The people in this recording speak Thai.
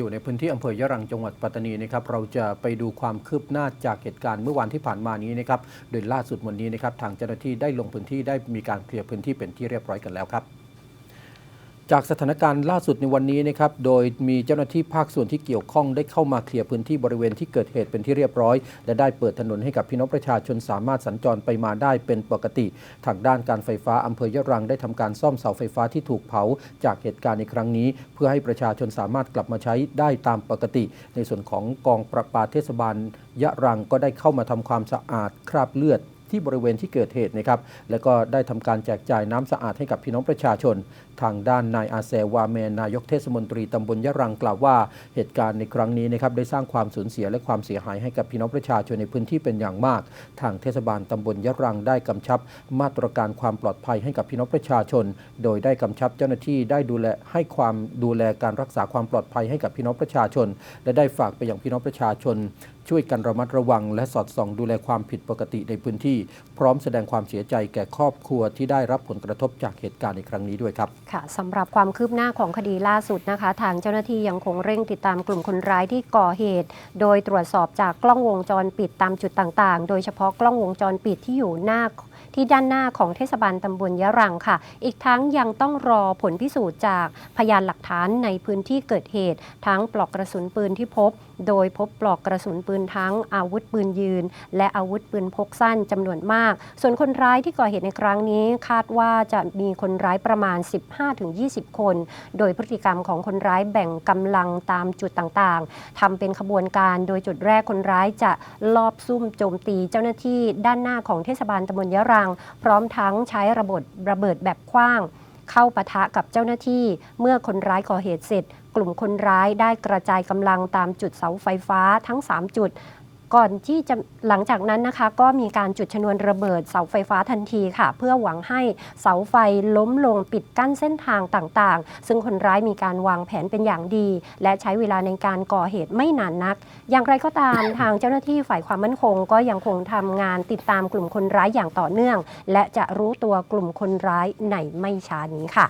อยู่ในพื้นที่อำเภอยะรังจังหวัดปัตตานีนะครับเราจะไปดูความคืบหน้าจากเหตุการณ์เมื่อวันที่ผ่านมานี้นะครับโดยล่าสุดวันนี้นะครับทางเจ้าหน้าที่ได้ลงพื้นที่ได้มีการเคลียร์พื้นที่เป็นที่เรียบร้อยกันแล้วครับ จากสถานการณ์ล่าสุดในวันนี้นะครับ โดยมีเจ้าหน้าที่ภาคส่วนที่เกี่ยวข้องได้เข้ามาเคลียร์พื้นที่บริเวณที่เกิดเหตุเป็นที่เรียบร้อย และได้เปิดถนนให้กับพี่น้องประชาชนสามารถสัญจรไปมาได้เป็นปกติ ทางด้านการไฟฟ้าอำเภอยะรังได้ทำการซ่อมเสาไฟฟ้าที่ถูกเผา จากเหตุการณ์ในครั้งนี้ เพื่อให้ประชาชนสามารถกลับมาใช้ได้ตามปกติ ในส่วนของกองประปาเทศบาลยะรังก็ได้เข้ามาทำความสะอาดคราบเลือด ที่บริเวณที่เกิดเหตุนะครับ แล้วก็ได้ทำการแจกจ่ายน้ำสะอาดให้กับพี่น้องประชาชน ทางด้านนายอาแซวาเมนนายกเทศมนตรีตำบลยะรังกล่าวว่าเหตุการณ์ในครั้งนี้นะครับได้สร้างความสูญเสียและความเสียหายให้กับพี่น้องประชาชนในพื้นที่เป็นอย่างมาก ทางเทศบาลตำบลยะรังได้กำชับ มาตรการความปลอดภัยให้กับพี่น้องประชาชน โดยได้กำชับเจ้าหน้าที่ได้ดูแลให้ความดูแลการรักษาความปลอดภัยให้กับพี่น้องประชาชน และได้ฝากไปยังพี่น้องประชาชน ช่วยกันระมัดระวังและสอดส่องดูแลความผิดปกติในพื้นที่พร้อมแสดงความเสียใจแก่ครอบครัวที่ได้รับผลกระทบจากเหตุการณ์ในครั้งนี้ด้วยครับค่ะสำหรับความคืบหน้าของคดีล่าสุดนะคะ ทางเจ้าหน้าที่ยังคงเร่งติดตามกลุ่มคนร้ายที่ก่อเหตุ โดยตรวจสอบจากกล้องวงจรปิดตามจุดต่างๆ โดยเฉพาะกล้องวงจรปิดที่อยู่หน้าที่ด้านหน้าของเทศบาลตำบลยะรังค่ะ อีกทั้งยังต้องรอผลพิสูจน์จากพยานหลักฐานในพื้นที่เกิดเหตุ ทั้งปลอกกระสุนปืนที่พบ โดยพบปลอกกระสุนปืนทั้งอาวุธปืนยืน และอาวุธปืนพกสั้นจำนวนมาก ส่วนคนร้ายที่ก่อเหตุในครั้งนี้คาดว่าจะมีคนร้ายประมาณ 15-20 คน โดยพฤติกรรมของคนร้ายแบ่งกำลังตามจุดต่างๆทำเป็นขบวนการโดยจุดแรกคนร้ายจะลอบซุ่มโจมตีเจ้าหน้าที่ด้านหน้าของเทศบาลตำบลยะรัง พร้อมทั้งใช้ระเบิดระเบิดแบบขว้าง เข้าปะทะกับเจ้าหน้าที่ เมื่อคนร้ายก่อเหตุเสร็จ กลุ่มคนร้ายได้กระจายกำลังตามจุดเสาไฟฟ้าทั้ง 3 จุด ก่อนที่จะหลังจากนั้นนะคะ ก็มีการจุดชนวนระเบิดเสาไฟฟ้าทันทีค่ะ เพื่อหวังให้เสาไฟล้มลงปิดกั้นเส้นทางต่างๆ ซึ่งคนร้ายมีการวางแผนเป็นอย่างดี และใช้เวลาในการก่อเหตุไม่นานนัก อย่างไรก็ตามทางเจ้าหน้าที่ฝ่ายความมั่นคง ก็ยังคงทำงานติดตามกลุ่มคนร้ายอย่างต่อเนื่อง และจะรู้ตัวกลุ่มคนร้ายในไม่ช้านี้ค่ะ